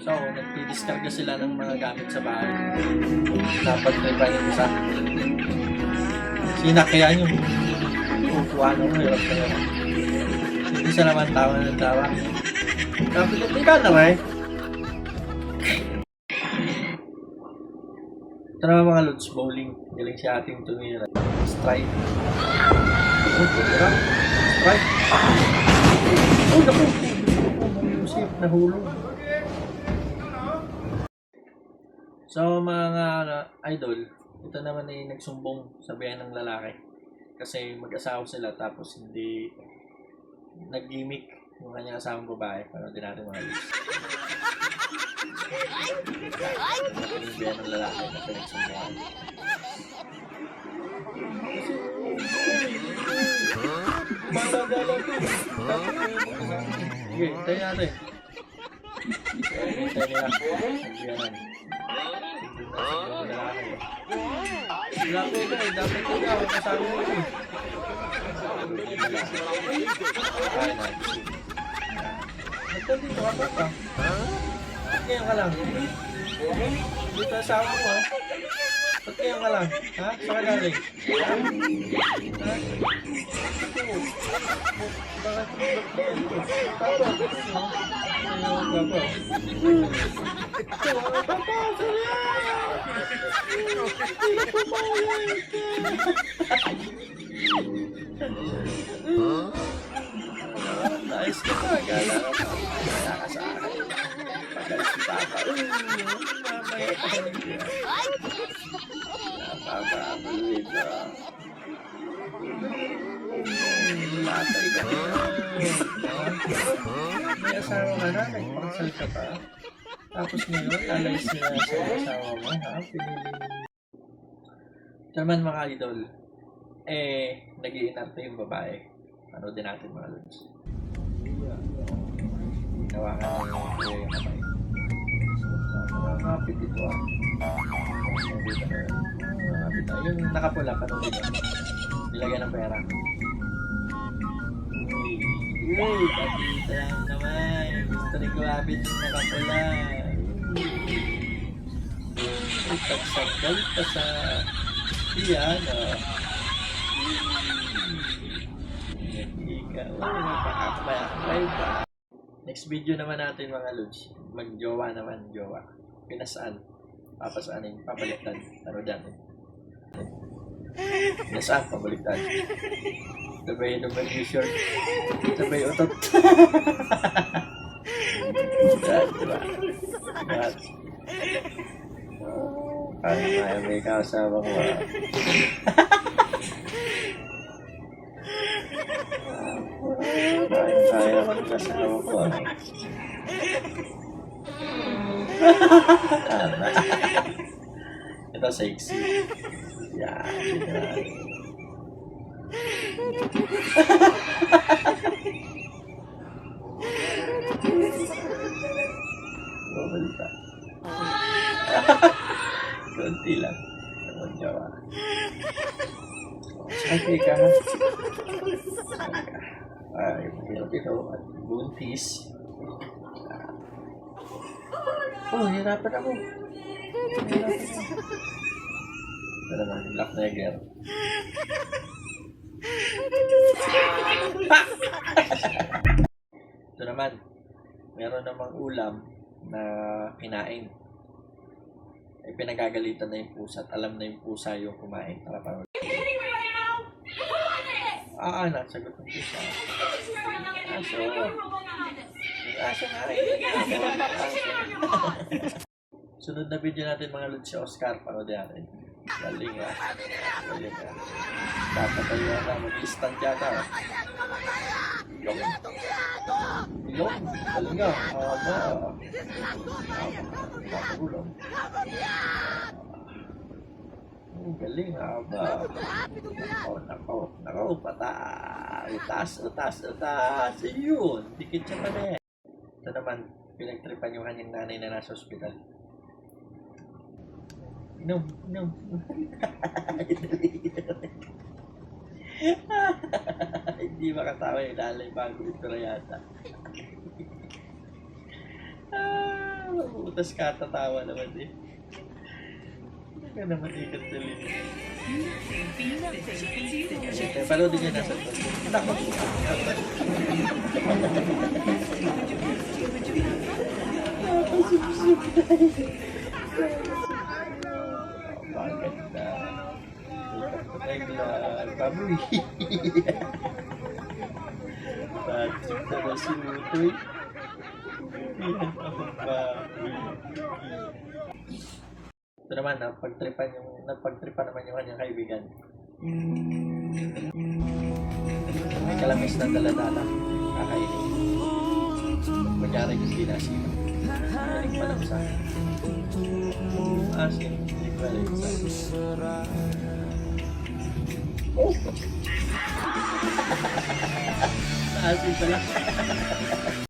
So, nagpidiskarga sila ng mga gamit sa bahay. Dapat may pa yung isa. Sinakyan yung upuan mo, hirap na yun. Hindi siya naman tawa ng tawa. Ko, ikaw na ba eh? Ito naman mga lods, bowling. Galing si ating tumira. Strike. Oh, tumira. Strike. Oh, naku. Nahulog. So, mga idol, ito naman ay nagsumbong sa bayan ng lalaki. Kasi mag-asawa sila tapos hindi nag-gimmick yung kanyang asawang babae. Paano din natin mga. Ito yung bayan ng lalaki na pinagsumbungan. Matagala ko. Sige, tayo natin. Lalaki ka eh, dapat ikaw ang kasama mo eh. Ba't dito ka pa? Ba't ngayon ka lang? Dito asawa mo ha? Ba't ngayon ka lang? Ha? Saan ka galing? Ha? Ha? Bakit? Ayos ka pa, gala ka pa. Gala sa believe ka. Na. May asawa ka na, nagpakasal ka pa. Tapos ngayon, lalayas na sa asawa mo, ha? Pinili Ito naman mga idol, eh, nag-iinarte yung babae. Ano din natin mga lods. Nga ng yung kamay. Nakakapit ito ah. Dito na yun. Na. Yung nakapula, paano dito? Nilagyan ng pera. Uy, patita lang naman. Gusto rin kumapit yung nakapula. Uy, tagsagal pa sa ah. Ikaw, napakapay pa. Next video naman natin mga lods. Mag-jowa naman, jowa. Pinasaan. Papasaanin, papaliktad. Ano dati? Pinasaan, pabaliktad. Sabay naman yung short. Sabay utot. Yan, diba? Yan. Oh, Kaya nga may kasama ko ah. Kaya kaya ko kasama ko ah. Tama. Ito sexy. Yan. yan. Babalita. Kunti lang. Naman jawa. Sakay ka. Ay, mahirap ito. Buntis. Oh, hirapan ako. Hirapan ako. Naman, Black Neger. Ito naman, meron namang ulam na kinain. Ay pinagagalitan na yung pusa at alam na yung pusa yung kumain. Tara pa. Ah, anak, sagot ng pusa. Aso. Aso nga rin. Sunod na video natin mga lods si Oscar. Panood natin. Galing ah. Galing ah. Dapat na mag-stand yata. ah. Yung. Yung. Galing ah. Aba. Nakagulong. Ang galing ah. Aba. Nako, nako, nako. Patay. Utas, utas, utas. Yun. Dikit siya pa rin. Ito naman, pinagtripan yung kanyang nanay na nasa ospital. Inom, inom. Hindi makatawa yung lalay bago ito na yata. Ah, mabutas ka, tatawa naman eh. Hindi ka naman ikat tuloy. Sige, panoodin niyo nasa ito. Nako. baboy. Patrick na na si Utoy. Yan ako baboy. Ito naman, napagtripan yung, napagtripan naman yung kanyang kaibigan. May kalamis na daladala. Kakainin. Kunyari yung pinasipa. Galing pa lang sa akin. Asin, hindi sa Oh! Asin pala.